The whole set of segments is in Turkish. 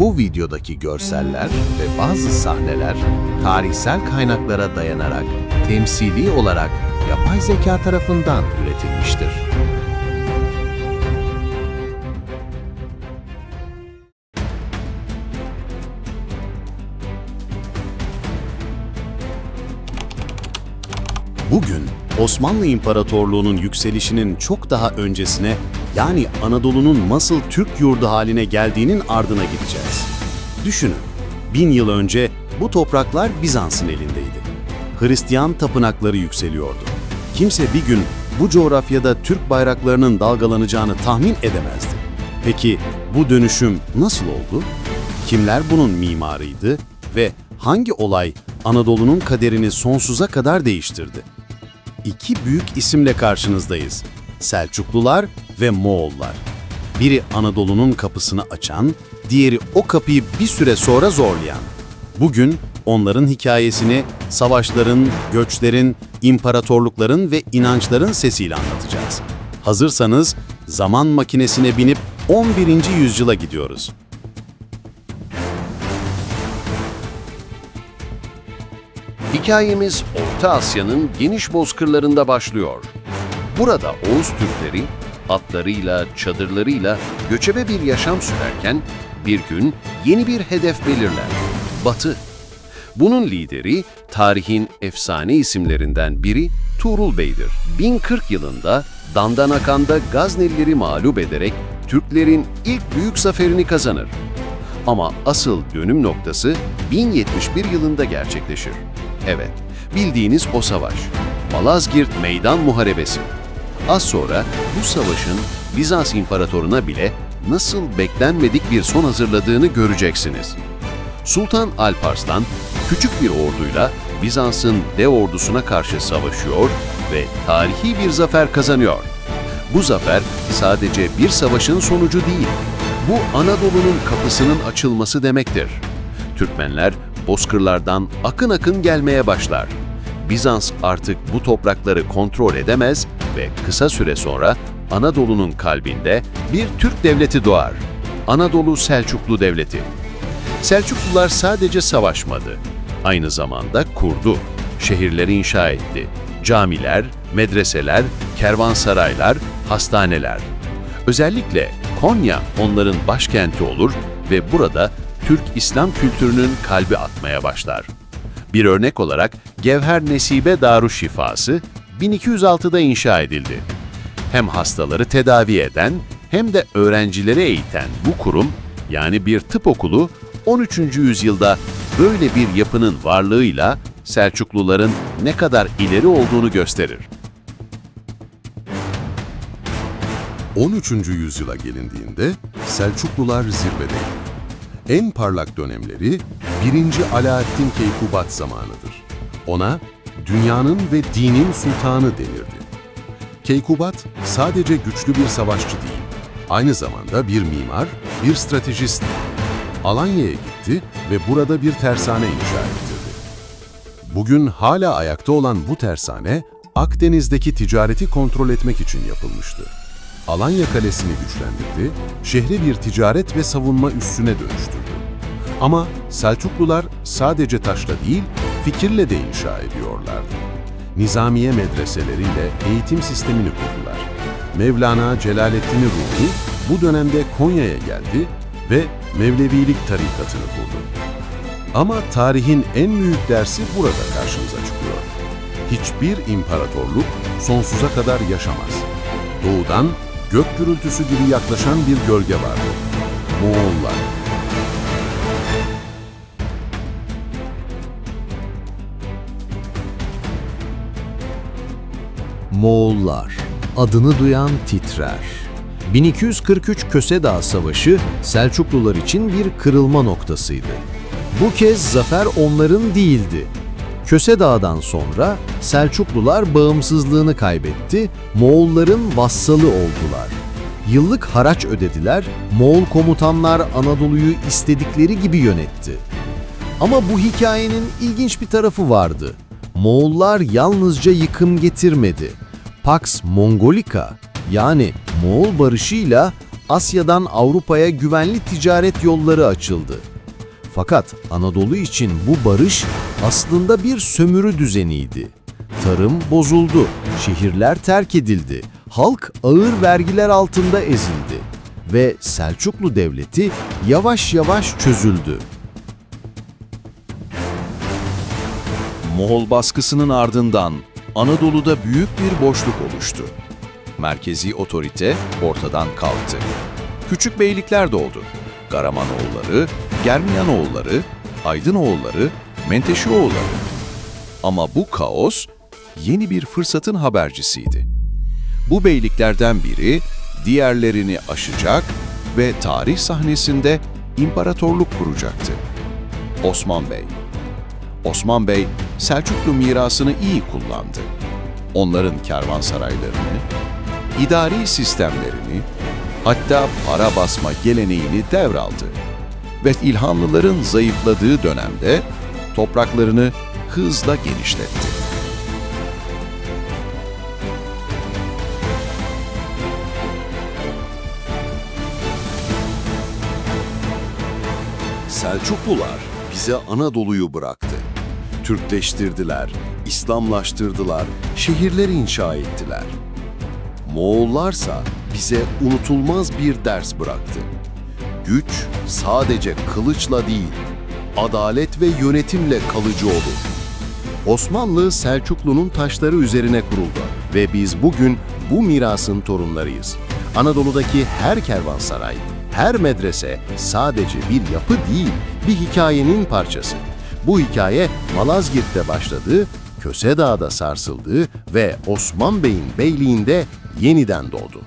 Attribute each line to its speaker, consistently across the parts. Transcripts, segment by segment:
Speaker 1: Bu videodaki görseller ve bazı sahneler tarihsel kaynaklara dayanarak temsili olarak yapay zeka tarafından üretilmiştir.
Speaker 2: Bugün Osmanlı İmparatorluğu'nun yükselişinin çok daha öncesine yani Anadolu'nun nasıl Türk yurdu haline geldiğinin ardına gideceğiz. Düşünün, bin yıl önce bu topraklar Bizans'ın elindeydi. Hristiyan tapınakları yükseliyordu. Kimse bir gün bu coğrafyada Türk bayraklarının dalgalanacağını tahmin edemezdi. Peki bu dönüşüm nasıl oldu? Kimler bunun mimarıydı ve hangi olay Anadolu'nun kaderini sonsuza kadar değiştirdi? İki büyük isimle karşınızdayız. Selçuklular ve Moğollar. Biri Anadolu'nun kapısını açan, diğeri o kapıyı bir süre sonra zorlayan. Bugün onların hikayesini savaşların, göçlerin, imparatorlukların ve inançların sesiyle anlatacağız. Hazırsanız zaman makinesine binip 11. yüzyıla gidiyoruz.
Speaker 3: Hikayemiz Orta Asya'nın geniş bozkırlarında başlıyor. Burada Oğuz Türkleri atlarıyla, çadırlarıyla göçebe bir yaşam sürerken bir gün yeni bir hedef belirler. Batı. Bunun lideri tarihin efsane isimlerinden biri Tuğrul Bey'dir. 1040 yılında Dandanakan'da Gaznelileri mağlup ederek Türklerin ilk büyük zaferini kazanır. Ama asıl dönüm noktası 1071 yılında gerçekleşir. Evet, bildiğiniz o savaş. Malazgirt Meydan Muharebesi. Az sonra bu savaşın Bizans İmparatoruna bile nasıl beklenmedik bir son hazırladığını göreceksiniz. Sultan Alparslan küçük bir orduyla Bizans'ın dev ordusuna karşı savaşıyor ve tarihi bir zafer kazanıyor. Bu zafer sadece bir savaşın sonucu değil, bu Anadolu'nun kapısının açılması demektir. Türkmenler bozkırlardan akın akın gelmeye başlar. Bizans artık bu toprakları kontrol edemez ve kısa süre sonra Anadolu'nun kalbinde bir Türk devleti doğar. Anadolu Selçuklu Devleti. Selçuklular sadece savaşmadı, aynı zamanda kurdu. Şehirleri inşa etti. Camiler, medreseler, kervansaraylar, hastaneler. Özellikle Konya onların başkenti olur ve burada Türk İslam kültürünün kalbi atmaya başlar. Bir örnek olarak Gevher Nesibe Darüşşifası 1206'da inşa edildi. Hem hastaları tedavi eden hem de öğrencileri eğiten bu kurum yani bir tıp okulu 13. yüzyılda böyle bir yapının varlığıyla Selçukluların ne kadar ileri olduğunu gösterir.
Speaker 4: 13. yüzyıla gelindiğinde Selçuklular zirvedeydi. En parlak dönemleri 1. Alaaddin Keykubat zamanıdır. Ona dünyanın ve dinin sultanı denirdi. Keykubat sadece güçlü bir savaşçı değil, aynı zamanda bir mimar, bir stratejist. Alanya'ya gitti ve burada bir tersane inşa ettirdi. Bugün hala ayakta olan bu tersane, Akdeniz'deki ticareti kontrol etmek için yapılmıştı. Alanya Kalesi'ni güçlendirdi, şehri bir ticaret ve savunma üssüne dönüştürdü. Ama Selçuklular sadece taşla değil, fikirle de inşa ediyorlardı. Nizamiye medreseleriyle eğitim sistemini kurdular. Mevlana Celaleddin Rumi bu dönemde Konya'ya geldi ve Mevlevilik tarikatını kurdu. Ama tarihin en büyük dersi burada karşımıza çıkıyor. Hiçbir imparatorluk sonsuza kadar yaşamaz. Doğudan gök gürültüsü gibi yaklaşan bir gölge vardı. Moğollar.
Speaker 1: Moğollar, adını duyan titrer. 1243 Köse Savaşı Selçuklular için bir kırılma noktasıydı. Bu kez zafer onların değildi. Köse Dağı'dan sonra Selçuklular bağımsızlığını kaybetti, Moğolların vassalı oldular. Yıllık haraç ödediler, Moğol komutanlar Anadolu'yu istedikleri gibi yönetti. Ama bu hikayenin ilginç bir tarafı vardı. Moğollar yalnızca yıkım getirmedi. Pax Mongolica yani Moğol barışıyla Asya'dan Avrupa'ya güvenli ticaret yolları açıldı. Fakat Anadolu için bu barış aslında bir sömürü düzeniydi. Tarım bozuldu, şehirler terk edildi, halk ağır vergiler altında ezildi ve Selçuklu Devleti yavaş yavaş çözüldü.
Speaker 5: Moğol baskısının ardından Anadolu'da büyük bir boşluk oluştu. Merkezi otorite ortadan kalktı. Küçük beylikler doğdu. Garamanoğulları, Germiyanoğulları, Aydınoğulları, Menteşeoğulları. Ama bu kaos yeni bir fırsatın habercisiydi. Bu beyliklerden biri diğerlerini aşacak ve tarih sahnesinde imparatorluk kuracaktı. Osman Bey. Osman Bey, Selçuklu mirasını iyi kullandı. Onların kervansaraylarını, idari sistemlerini, hatta para basma geleneğini devraldı. Ve İlhanlıların zayıfladığı dönemde topraklarını hızla genişletti.
Speaker 4: Selçuklular bize Anadolu'yu bıraktı. Türkleştirdiler, İslamlaştırdılar, şehirler inşa ettiler. Moğollarsa bize unutulmaz bir ders bıraktı. Güç sadece kılıçla değil, adalet ve yönetimle kalıcı olur. Osmanlı Selçuklu'nun taşları üzerine kuruldu ve biz bugün bu mirasın torunlarıyız. Anadolu'daki her kervansaray, her medrese sadece bir yapı değil, bir hikayenin parçası. Bu hikaye Malazgirt'te başladı, Köse Dağı'da sarsıldı ve Osman Bey'in beyliğinde yeniden doğdu.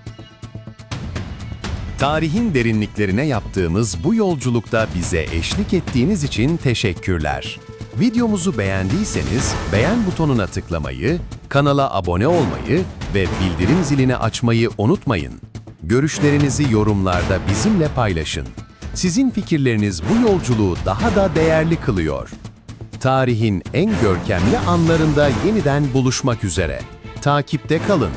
Speaker 6: Tarihin derinliklerine yaptığımız bu yolculukta bize eşlik ettiğiniz için teşekkürler. Videomuzu beğendiyseniz beğen butonuna tıklamayı, kanala abone olmayı ve bildirim zilini açmayı unutmayın. Görüşlerinizi yorumlarda bizimle paylaşın. Sizin fikirleriniz bu yolculuğu daha da değerli kılıyor. Tarihin en görkemli anlarında yeniden buluşmak üzere. Takipte kalın.